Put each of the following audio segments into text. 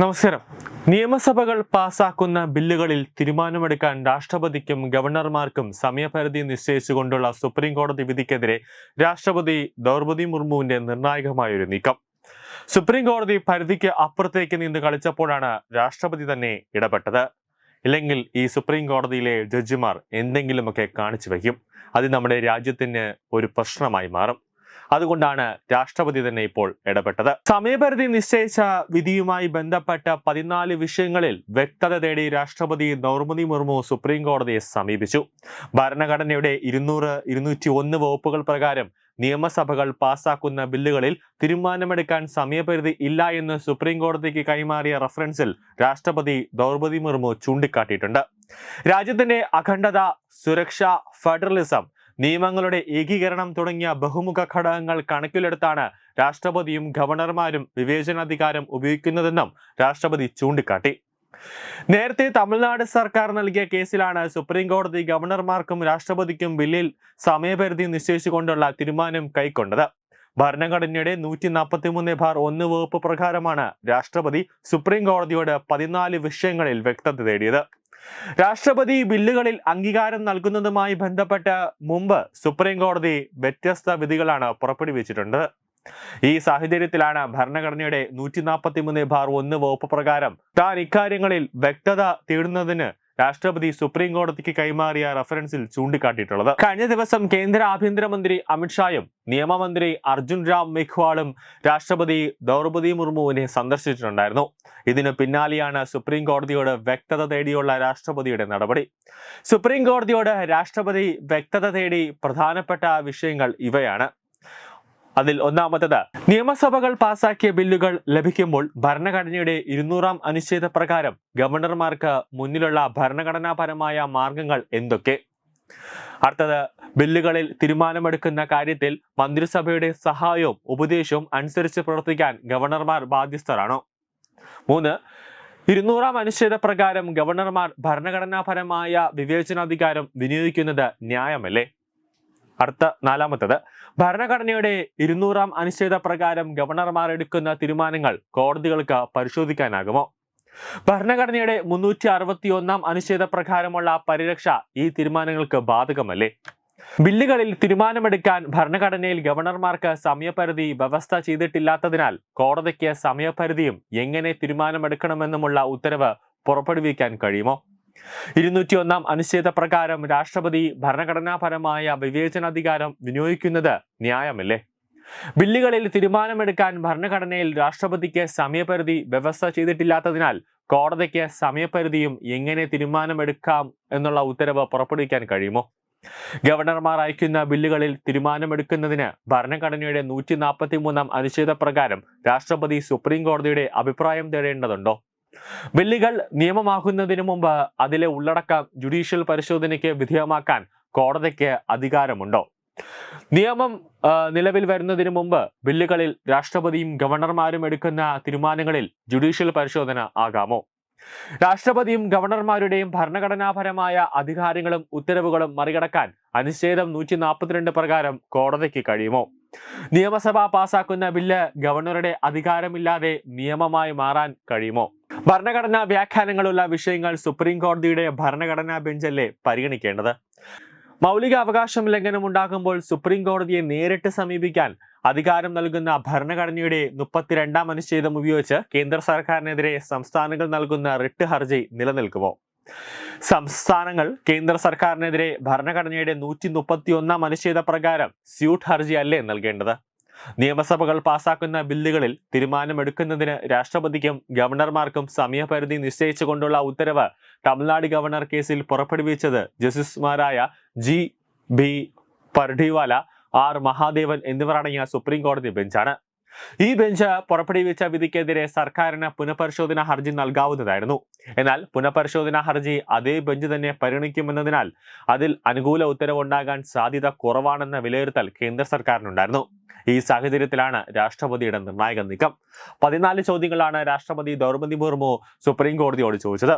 നമസ്കാരം. നിയമസഭകൾ പാസാക്കുന്ന ബില്ലുകളിൽ തീരുമാനമെടുക്കാൻ രാഷ്ട്രപതിക്കും ഗവർണർമാർക്കും സമയപരിധി നിശ്ചയിച്ചുകൊണ്ടുള്ള സുപ്രീം കോടതി വിധിക്കെതിരെ രാഷ്ട്രപതി ദ്രൗപദി മുർമുവിന്റെ നിർണായകമായൊരു നീക്കം. സുപ്രീം കോടതി പരിധിക്ക് അപ്പുറത്തേക്ക് നിന്ന് കളിച്ചപ്പോഴാണ് രാഷ്ട്രപതി തന്നെ ഇടപെട്ടത്. ഇല്ലെങ്കിൽ ഈ സുപ്രീം കോടതിയിലെ ജഡ്ജിമാർ എന്തെങ്കിലുമൊക്കെ കാണിച്ചു വയ്ക്കും. അത് നമ്മുടെ രാജ്യത്തിന് ഒരു പ്രശ്നമായി മാറും. അതുകൊണ്ടാണ് രാഷ്ട്രപതി തന്നെ ഇപ്പോൾ ഇടപെട്ടത്. സമയപരിധി നിശ്ചയിച്ച വിധിയുമായി ബന്ധപ്പെട്ട പതിനാല് വിഷയങ്ങളിൽ വ്യക്തത തേടി രാഷ്ട്രപതി ദ്രൗപദി മുർമു സുപ്രീം കോടതിയെ സമീപിച്ചു. ഭരണഘടനയുടെ ഇരുന്നൂറ് ഇരുന്നൂറ്റി ഒന്ന് വകുപ്പുകൾ പ്രകാരം നിയമസഭകൾ പാസാക്കുന്ന ബില്ലുകളിൽ തീരുമാനമെടുക്കാൻ സമയപരിധി ഇല്ല എന്ന് സുപ്രീം കോടതിക്ക് കൈമാറിയ റഫറൻസിൽ രാഷ്ട്രപതി ദ്രൗപദി മുർമു ചൂണ്ടിക്കാട്ടിയിട്ടുണ്ട്. രാജ്യത്തിന്റെ അഖണ്ഡത സുരക്ഷ ഫെഡറലിസം നിയമങ്ങളുടെ ഏകീകരണം തുടങ്ങിയ ബഹുമുഖ ഘടകങ്ങൾ കണക്കിലെടുത്താണ് രാഷ്ട്രപതിയും ഗവർണർമാരും വിവേചനാധികാരം ഉപയോഗിക്കുന്നതെന്നും രാഷ്ട്രപതി ചൂണ്ടിക്കാട്ടി. നേരത്തെ തമിഴ്നാട് സർക്കാർ നൽകിയ കേസിലാണ് സുപ്രീം കോടതി ഗവർണർമാർക്കും രാഷ്ട്രപതിക്കും ബില്ലിൽ സമയപരിധി നിശ്ചയിച്ചുകൊണ്ടുള്ള തീരുമാനം കൈക്കൊണ്ടത്. ഭരണഘടനയുടെ നൂറ്റി നാൽപ്പത്തി മൂന്ന് ബാർ ഒന്ന് വകുപ്പ് പ്രകാരമാണ് രാഷ്ട്രപതി സുപ്രീം കോടതിയോട് പതിനാല് വിഷയങ്ങളിൽ വ്യക്തത തേടിയത്. രാഷ്ട്രപതി ബില്ലുകളിൽ അംഗീകാരം നൽകുന്നതുമായി ബന്ധപ്പെട്ട് മുമ്പ് സുപ്രീം കോടതി വ്യത്യസ്ത വിധികളാണ് പുറപ്പെടുവിച്ചിട്ടുണ്ട്. ഈ സാഹചര്യത്തിലാണ് ഭരണഘടനയുടെ നൂറ്റി നാൽപ്പത്തി മൂന്ന് ബാർ ഒന്ന് വകുപ്പ് പ്രകാരം താൻ ഇക്കാര്യങ്ങളിൽ വ്യക്തത തേടുന്നതിന് രാഷ്ട്രപതി സുപ്രീം കോടതിക്ക് കൈമാറിയ റഫറൻസിൽ ചൂണ്ടിക്കാട്ടിയിട്ടുള്ളത്. കഴിഞ്ഞ ദിവസം കേന്ദ്ര ആഭ്യന്തരമന്ത്രി അമിത്ഷായും നിയമമന്ത്രി അർജുൻ രാം മെഘ്വാളും രാഷ്ട്രപതി ദ്രൗപദി മുർമുവിനെ സന്ദർശിച്ചിട്ടുണ്ടായിരുന്നു. ഇതിന് പിന്നാലെയാണ് സുപ്രീം കോടതിയോട് വ്യക്തത തേടിയുള്ള രാഷ്ട്രപതിയുടെ നടപടി. സുപ്രീം കോടതിയോട് രാഷ്ട്രപതി വ്യക്തത തേടി പ്രധാനപ്പെട്ട വിഷയങ്ങൾ ഇവയാണ്. അതിൽ ഒന്നാമത്തത് നിയമസഭകൾ പാസാക്കിയ ബില്ലുകൾ ലഭിക്കുമ്പോൾ ഭരണഘടനയുടെ ഇരുന്നൂറാം അനുച്ഛേദ പ്രകാരം ഗവർണർമാർക്ക് മുന്നിലുള്ള ഭരണഘടനാപരമായ മാർഗങ്ങൾ എന്തൊക്കെ? അടുത്തത് ബില്ലുകളിൽ തീരുമാനമെടുക്കുന്ന കാര്യത്തിൽ മന്ത്രിസഭയുടെ സഹായവും ഉപദേശവും അനുസരിച്ച് പ്രവർത്തിക്കാൻ ഗവർണർമാർ ബാധ്യസ്ഥരാണോ? മൂന്ന് ഇരുന്നൂറാം അനുച്ഛേദ പ്രകാരം ഗവർണർമാർ ഭരണഘടനാപരമായ വിവേചനാധികാരം വിനിയോഗിക്കുന്നത് ന്യായമല്ലേ? അടുത്ത നാലാമത്തത്. ഭരണഘടനയുടെ ഇരുന്നൂറാം അനുച്ഛേദ പ്രകാരം ഗവർണർമാർ എടുക്കുന്ന തീരുമാനങ്ങൾ കോടതികൾക്ക് പരിശോധിക്കാനാകുമോ? ഭരണഘടനയുടെ മുന്നൂറ്റി അറുപത്തി ഒന്നാം അനുച്ഛേദ പ്രകാരമുള്ള പരിരക്ഷ ഈ തീരുമാനങ്ങൾക്ക് ബാധകമല്ലേ? ബില്ലുകളിൽ തീരുമാനമെടുക്കാൻ ഭരണഘടനയിൽ ഗവർണർമാർക്ക് സമയപരിധി വ്യവസ്ഥ ചെയ്തിട്ടില്ലാത്തതിനാൽ കോടതിക്ക് സമയപരിധിയും എങ്ങനെ തീരുമാനമെടുക്കണമെന്നുമുള്ള ഉത്തരവ് പുറപ്പെടുവിക്കാൻ കഴിയുമോ? ഇരുന്നൂറ്റി ഒന്നാം അനുച്ഛേദ പ്രകാരം രാഷ്ട്രപതി ഭരണഘടനാപരമായ വിവേചനാധികാരം വിനിയോഗിക്കുന്നത് ന്യായമല്ലേ? ബില്ലുകളിൽ തീരുമാനമെടുക്കാൻ ഭരണഘടനയിൽ രാഷ്ട്രപതിക്ക് സമയപരിധി വ്യവസ്ഥ ചെയ്തിട്ടില്ലാത്തതിനാൽ കോടതിക്ക് സമയപരിധിയും എങ്ങനെ തീരുമാനമെടുക്കാം എന്നുള്ള ഉത്തരവ് പുറപ്പെടുവിക്കാൻ കഴിയുമോ? ഗവർണർമാർ അയക്കുന്ന ബില്ലുകളിൽ തീരുമാനമെടുക്കുന്നതിന് ഭരണഘടനയുടെ നൂറ്റി നാൽപ്പത്തി മൂന്നാം അനുച്ഛേദ പ്രകാരം രാഷ്ട്രപതി സുപ്രീം കോടതിയുടെ അഭിപ്രായം തേടേണ്ടതുണ്ടോ? ബില്ലുകൾ നിയമമാകുന്നതിന് മുമ്പ് അതിലെ ഉള്ളടക്കം ജുഡീഷ്യൽ പരിശോധനയ്ക്ക് വിധേയമാക്കാൻ കോടതിക്ക് അധികാരമുണ്ടോ? നിയമം നിലവിൽ വരുന്നതിന് മുമ്പ് ബില്ലുകളിൽ രാഷ്ട്രപതിയും ഗവർണർമാരും എടുക്കുന്ന തീരുമാനങ്ങളിൽ ജുഡീഷ്യൽ പരിശോധന ആകാമോ? രാഷ്ട്രപതിയും ഗവർണർമാരുടെയും ഭരണഘടനാപരമായ അധികാരങ്ങളും ഉത്തരവുകളും മറികടക്കാൻ അനുച്ഛേദം നൂറ്റി നാൽപ്പത്തിരണ്ട് പ്രകാരം കോടതിക്ക് കഴിയുമോ? നിയമസഭ പാസാക്കുന്ന ബില്ല് ഗവർണറുടെ അധികാരമില്ലാതെ നിയമമായി മാറാൻ കഴിയുമോ? ഭരണഘടനാ വ്യാഖ്യാനങ്ങളുള്ള വിഷയങ്ങൾ സുപ്രീം കോടതിയുടെ ഭരണഘടനാ ബെഞ്ചല്ലേ പരിഗണിക്കേണ്ടത്? മൗലിക അവകാശം ലംഘനം ഉണ്ടാകുമ്പോൾ സുപ്രീം കോടതിയെ നേരിട്ട് സമീപിക്കാൻ അധികാരം നൽകുന്ന ഭരണഘടനയുടെ മുപ്പത്തിരണ്ടാം അനുച്ഛേദം ഉപയോഗിച്ച് കേന്ദ്ര സർക്കാരിനെതിരെ സംസ്ഥാനങ്ങൾ നൽകുന്ന റിട്ട് ഹർജി നിലനിൽക്കുമോ? സംസ്ഥാനങ്ങൾ കേന്ദ്ര സർക്കാരിനെതിരെ ഭരണഘടനയുടെ നൂറ്റി മുപ്പത്തി ഒന്നാം അനുച്ഛേദ പ്രകാരം സ്യൂട്ട് ഹർജി അല്ലേ നൽകേണ്ടത്? നിയമസഭകൾ പാസാക്കുന്ന ബില്ലുകളിൽ തീരുമാനമെടുക്കുന്നതിന് രാഷ്ട്രപതിക്കും ഗവർണർമാർക്കും സമയപരിധി നിശ്ചയിച്ചുകൊണ്ടുള്ള ഉത്തരവ് തമിഴ്നാട് ഗവർണർ കേസിൽ പുറപ്പെടുവിച്ചത് ജസ്റ്റിസുമാരായ G. B. Pardiwala R. Mahadevan എന്നിവരടങ്ങിയ സുപ്രീം കോടതി ബെഞ്ചാണ്. ഈ ബെഞ്ച് പുറപ്പെടുവിച്ച വിധിക്കെതിരെ സർക്കാരിന് പുനഃപരിശോധന ഹർജി നൽകാവുന്നതായിരുന്നു. എന്നാൽ പുനഃപരിശോധന ഹർജി അതേ ബെഞ്ച് തന്നെ പരിഗണിക്കുമെന്നതിനാൽ അതിൽ അനുകൂല ഉത്തരവുണ്ടാകാൻ സാധ്യത കുറവാണെന്ന വിലയിരുത്തൽ കേന്ദ്ര സർക്കാരിനുണ്ടായിരുന്നു. ഈ സാഹചര്യത്തിലാണ് രാഷ്ട്രപതിയുടെ നിർണായക നീക്കം. പതിനാല് ചോദ്യങ്ങളാണ് രാഷ്ട്രപതി ദ്രൗപദി മുർമു സുപ്രീം കോടതിയോട് ചോദിച്ചത്.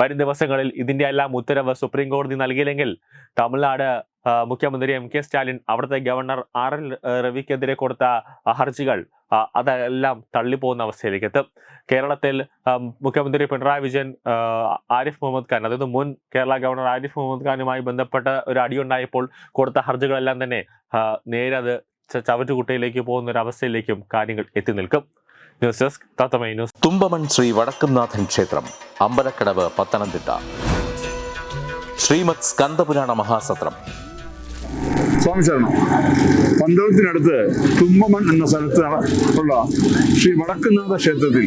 വരും ദിവസങ്ങളിൽ ഇതിന്റെ എല്ലാം ഉത്തരവ് സുപ്രീം കോടതി നൽകിയില്ലെങ്കിൽ തമിഴ്നാട് മുഖ്യമന്ത്രി എം കെ സ്റ്റാലിൻ അവിടുത്തെ ഗവർണർ ആർ എൽ രവിക്കെതിരെ കൊടുത്ത ഹർജികൾ അതെല്ലാം തള്ളിപ്പോകുന്ന അവസ്ഥയിലേക്ക് എത്തും കേരളത്തിൽ മുഖ്യമന്ത്രി പിണറായി വിജയൻ ആരിഫ് മുഹമ്മദ് ഖാൻ അതായത് മുൻ കേരള ഗവർണർ ആരിഫ് മുഹമ്മദ് ഖാനുമായി ബന്ധപ്പെട്ട ഒരു അടിയുണ്ടായപ്പോൾ കൊടുത്ത ഹർജികളെല്ലാം തന്നെ നേരെ അത് ചവറ്റുകുട്ടയിലേക്ക് പോകുന്ന ഒരു അവസ്ഥയിലേക്കും കാര്യങ്ങൾ എത്തി നിൽക്കും. ന്യൂസ് ഡെസ്ക് തത്തമൈ ന്യൂസ്. തുമ്പമൺ ശ്രീ വടക്കുംനാഥൻ ക്ഷേത്രം അമ്പലക്കടവ് പത്തനംതിട്ട. ശ്രീമത് സ്കന്ദപുരാണ മഹാസത്രം സ്വാമി ശരണം പന്തളത്തിനടുത്ത് തുമ്പമൺ എന്ന സ്ഥലത്ത് ഉള്ള ശ്രീ വടക്കുന്നാഥ ക്ഷേത്രത്തിൽ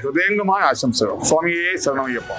ഹൃദയംഗമായ ആശംസകൾ സ്വാമിയെ ശരണമയ്യപ്പ